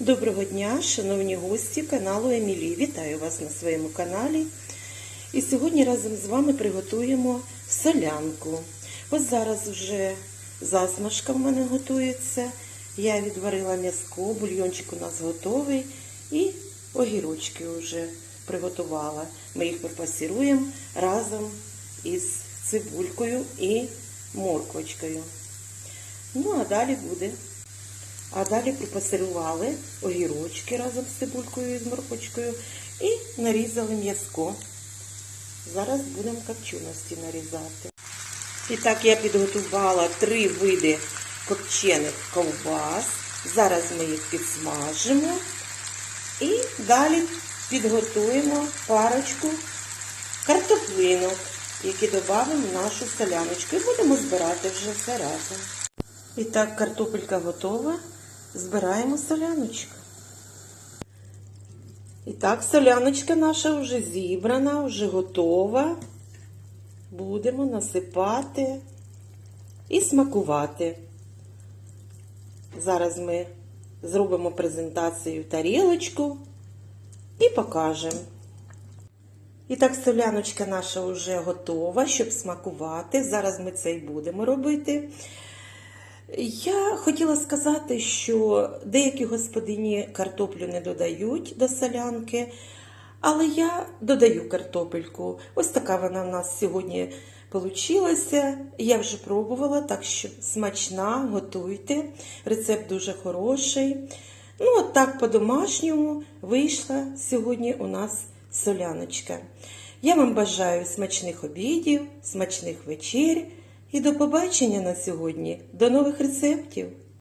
Доброго дня, шановні гості каналу Емілі. Вітаю вас на своєму каналі. І сьогодні разом з вами приготуємо солянку. Ось зараз вже засмажка в мене готується. Я відварила м'язко, бульйончик у нас готовий. І огірочки вже приготувала. Ми їх припасіруємо разом із цибулькою і морквочкою. Ну, а далі буде а далі припасирували огірочки разом з цибулькою і з моркочкою і нарізали м'язко. Зараз будемо копченості нарізати. І так я підготувала три види копчених ковбас. Зараз ми їх підсмажимо і далі підготуємо парочку картоплинок, які додамо в нашу соляночку. І будемо збирати вже все разом. І так, картопелька готова. Збираємо соляночку. І так, соляночка наша вже зібрана, вже готова. Будемо насипати і смакувати. Зараз ми зробимо презентацію тарілочку і покажемо. І так, соляночка наша вже готова, щоб смакувати. Зараз ми це і будемо робити. Я хотіла сказати, що деякі господині картоплю не додають до солянки, але я додаю картопельку. Ось така вона в нас сьогодні получилася. Я вже пробувала, так що смачна, готуйте. Рецепт дуже хороший. Ну, от так по-домашньому вийшла сьогодні у нас соляночка. Я вам бажаю смачних обідів, смачних вечер. І до побачення на сьогодні. До нових рецептів!